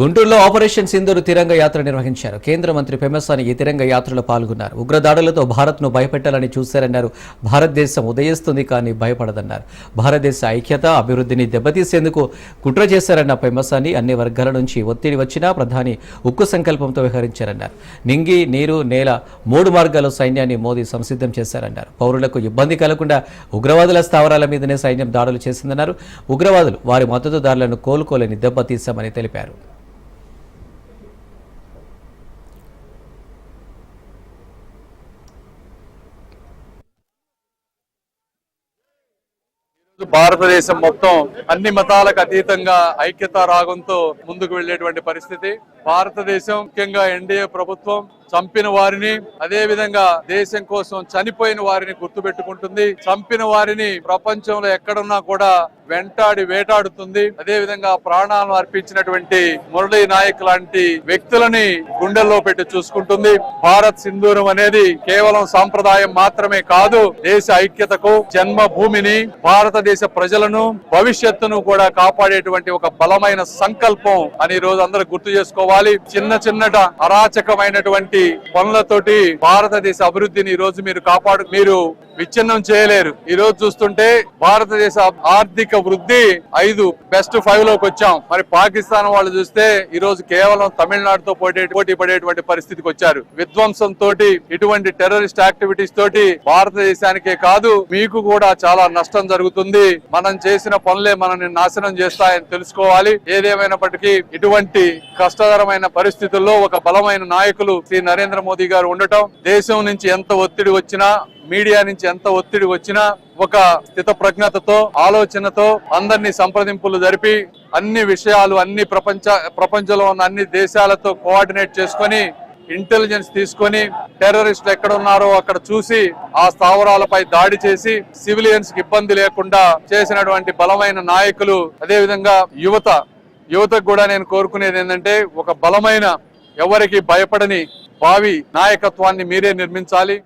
గుంటూరులో ఆపరేషన్ సింధూరు తిరంగ యాత్ర నిర్వహించారు. కేంద్ర మంత్రి పెమ్మసాని ఈ తిరంగ యాత్రలో పాల్గొన్నారు. ఉగ్రదాడులతో భారత్ను భయపెట్టాలని చూశారన్నారు. భారతదేశం ఉదయిస్తుంది కానీ భయపడదన్నారు. భారతదేశ ఐక్యత అభివృద్ధిని దెబ్బతీసేందుకు కుట్ర చేశారన్న పెమ్మసాని అన్ని వర్గాల నుంచి ఒత్తిడి వచ్చినా ప్రధాని ఉక్కు సంకల్పంతో వ్యవహరించారన్నారు. నింగి నీరు నేల మూడు మార్గాల్లో సైన్యాన్ని మోదీ సంసిద్ధం చేశారన్నారు. పౌరులకు ఇబ్బంది కలగకుండా ఉగ్రవాదుల స్థావరాల మీదనే సైన్యం దాడులు చేసిందన్నారు. ఉగ్రవాదులు వారి మద్దతుదారులను కోలుకోలేని దెబ్బతీశామని తెలిపారు. భారతదేశం మొత్తం అన్ని మతాలకు అతీతంగా ఐక్యత రాగంతో ముందుకు వెళ్ళేటువంటి పరిస్థితి. భారతదేశం ముఖ్యంగా ఎన్డీఏ ప్రభుత్వం చంపిన వారిని అదే విధంగా దేశం కోసం చనిపోయిన వారిని గుర్తుపెట్టుకుంటుంది. చంపిన వారిని ప్రపంచంలో ఎక్కడున్నా కూడా వెంటాడి వేటాడుతుంది. అదే విధంగా ప్రాణాలను అర్పించినటువంటి మురళీ నాయక్ లాంటి వ్యక్తులని గుండెల్లో పెట్టి చూసుకుంటుంది. భారత్ సింధూరం అనేది కేవలం సాంప్రదాయం మాత్రమే కాదు దేశ ఐక్యతకు జన్మభూమిని భారతదేశ ప్రజలను భవిష్యత్తును కూడా కాపాడేటువంటి ఒక బలమైన సంకల్పం అని ఈ రోజు అందరూ గుర్తు చేసుకోవాలి. చిన్న చిన్నట అరాచకమైనటువంటి పనులతోటి భారతదేశ అభివృద్ధిని ఈ రోజు మీరు కాపాడు మీరు విచ్ఛిన్నం చేయలేరు. ఈ రోజు చూస్తుంటే భారతదేశ ఆర్థిక వృద్ధి ఐదు బెస్ట్ ఫైవ్లోకి వచ్చాం. మరి పాకిస్తాన్ వాళ్ళు చూస్తే ఈ రోజు కేవలం తమిళనాడుతో పోటీ పోటీ పడేటువంటి పరిస్థితికి వచ్చారు. విధ్వంసం తోటి ఇటువంటి టెర్రరిస్ట్ యాక్టివిటీస్ తోటి భారతదేశానికే కాదు మీకు కూడా చాలా నష్టం జరుగుతుంది. మనం చేసిన పనులే మనల్ని నాశనం చేస్తాయని తెలుసుకోవాలి. ఏదేమైనప్పటికీ ఇటువంటి కష్టకరమైన పరిస్థితుల్లో ఒక బలమైన నాయకులు శ్రీ నరేంద్ర మోదీ గారు ఉండటం దేశం నుంచి ఎంత ఒత్తిడి వచ్చినా మీడియా నుంచి ఎంత ఒత్తిడి వచ్చినా ఒక స్థిత ప్రజ్ఞతతో ఆలోచనతో అందరినీ సంప్రదింపులు జరిపి అన్ని విషయాలు అన్ని ప్రపంచ ప్రపంచంలో ఉన్న అన్ని దేశాలతో కోఆర్డినేట్ చేసుకొని ఇంటెలిజెన్స్ తీసుకొని టెర్రరిస్టులు ఎక్కడ ఉన్నారో అక్కడ చూసి ఆ స్థావరాలపై దాడి చేసి సివిలియన్స్కి ఇబ్బంది లేకుండా చేసినటువంటి బలమైన నాయకులు అదేవిధంగా యువత. యువతకు కూడా నేను కోరుకునేది ఏంటంటే ఒక బలమైన ఎవరికి భయపడని భావి నాయకత్వాన్ని మీరే నిర్మించాలి.